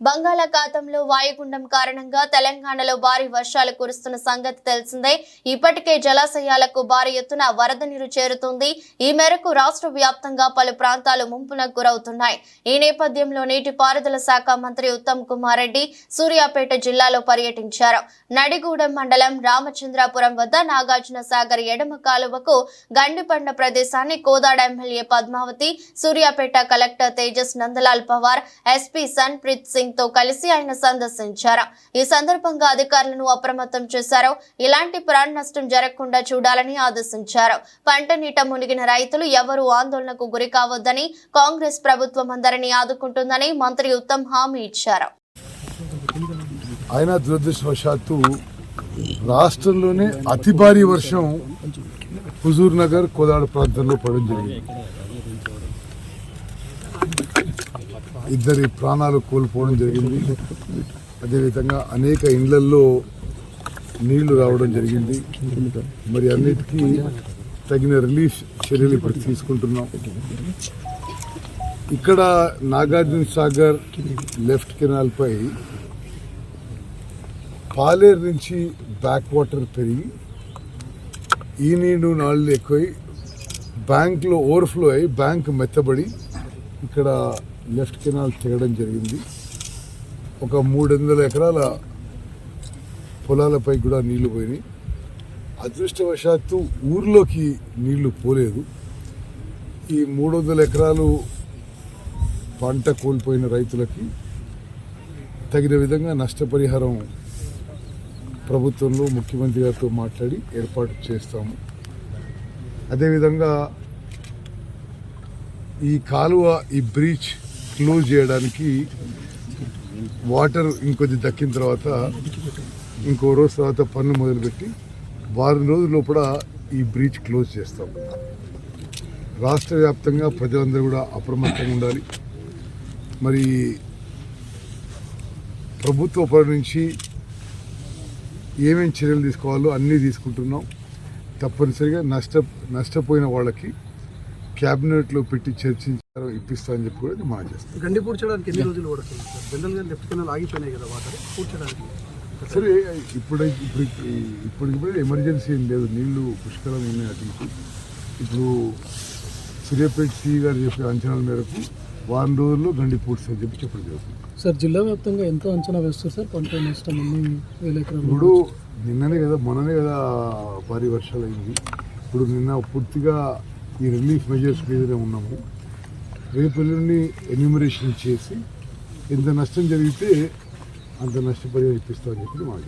బంగాళాఖాతంలో వాయుగుండం కారణంగా తెలంగాణలో భారీ వర్షాలు కురుస్తున్న సంగతి తెలిసిందే. ఇప్పటికే జలాశయాలకు భారీ ఎత్తున వరద నీరు చేరుతుంది. ఈ మేరకు రాష్ట్ర వ్యాప్తంగా పలు ప్రాంతాలు ముంపునకు గురవుతున్నాయి. ఈ నేపథ్యంలో నీటిపారుదల శాఖ మంత్రి ఉత్తమ్ కుమార్ రెడ్డి సూర్యాపేట జిల్లాలో పర్యటించారు. నడిగూడెం మండలం రామచంద్రాపురం వద్ద నాగార్జున సాగర్ ఎడమ కాలువకు గండిపండ ప్రదేశాన్ని Kodad MLA Padmavathi Suryapet collector Tejas Nandlal Pawar SP Sanpreet Singh తో కలిసి ఆయన సందర్శించారు. ఈ సందర్భంగా అధికారులను అప్రమత్తం చేశారు. ఇలాంటి ప్రాణ నష్టం జరగకుండా చూడాలని ఆదేశించారు. పంట నీట మునిగిన రైతులు ఎవరూ ఆందోళనకు గురి కావద్దని కాంగ్రెస్ ప్రభుత్వం అందరినీ ఆదుకుంటుందని మంత్రి ఉత్తమ్ హామీ ఇచ్చారు. ఆయన దురదృష్టవశాత్తు రాష్ట్రంలోనే అతి భారీ వర్షం హుజూర్ నగర్ కోదాడ ప్రాంతంలో పడడం జరిగింది. ఇద్దరి ప్రాణాలు కోల్పోవడం జరిగింది. అదేవిధంగా అనేక ఇండ్లల్లో నీళ్ళు రావడం జరిగింది. మరి అన్నిటికీ తగిన రిలీఫ్ చర్యలు ఇప్పుడు తీసుకుంటున్నాం. ఇక్కడ నాగార్జున సాగర్ లెఫ్ట్ కెనాల్పై పాలేరు నుంచి బ్యాక్ వాటర్ పెరిగి ఈ నీళ్ళు నాళ్ళు ఎక్కువై బ్యాంక్లో ఓవర్ఫ్లో అయి బ్యాంక్ మెత్తబడి ఇక్కడ లెఫ్ట్ కెనాల్ చేయడం జరిగింది. ఒక మూడు వందల ఎకరాల పొలాలపై కూడా నీళ్ళు పోయినాయి. అదృష్టవశాత్తు ఊర్లోకి నీళ్ళు పోలేదు. ఈ మూడు వందల ఎకరాలు పంట కోల్పోయిన రైతులకి తగిన విధంగా నష్టపరిహారం ప్రభుత్వంలో ముఖ్యమంత్రి గారితో మాట్లాడి ఏర్పాటు చేస్తాము. అదేవిధంగా ఈ కాలువ ఈ బ్రీచ్ క్లోజ్ చేయడానికి వాటర్ ఇంకొద్ది దక్కిన తర్వాత ఇంకో రోజు తర్వాత పన్ను మొదలుపెట్టి వారం రోజుల లోపల ఈ బ్రిడ్జ్ క్లోజ్ చేస్తాం. రాష్ట్ర వ్యాప్తంగా ప్రజలందరూ కూడా అప్రమత్తంగా ఉండాలి. మరి ప్రభుత్వ పరి నుంచి ఏమేమి చర్యలు తీసుకోవాలో అన్నీ తీసుకుంటున్నాం. తప్పనిసరిగా నష్ట నష్టపోయిన వాళ్ళకి క్యాబినెట్లో పెట్టి చర్చించారో ఇప్పిస్తామని చెప్పి కూడా మనం చేస్తాం గండి పూడ్చడానికి ఎన్ని రోజులు పడుతుంది లెఫ్ట్ కెనాల్ ఆగిపోయినాయి కదా వాటర్ పూడ్చడానికి. సరే ఇప్పుడు ఇప్పుడు ఎమర్జెన్సీ ఏం లేదు నీళ్ళు పుష్కలం ఉన్నాయి అటు ఇప్పుడు సూర్యాపేట సిఈ గారు చెప్పే అంచనాల మేరకు వారం రోజుల్లో గండి పూడ్చని చెప్పి చెప్పడం జరుగుతుంది. సార్ జిల్లా వ్యాప్తంగా ఎంత అంచనా వేస్తారు సార్? పంట నష్టం వేల ఎకరాలు ఇప్పుడు నిన్ననే కదా మొన్ననే కదా భారీ వర్షాలు అయింది. ఇప్పుడు నిన్న పూర్తిగా ఈ రిలీఫ్ మెజర్స్ మీదనే ఉన్నాము. రేపు ఎల్లుండి ఎన్యూమరేషన్ చేసి ఎంత నష్టం జరిగితే అంత నష్టపరిహారం ఇప్పిస్తామని చెప్పి మాకు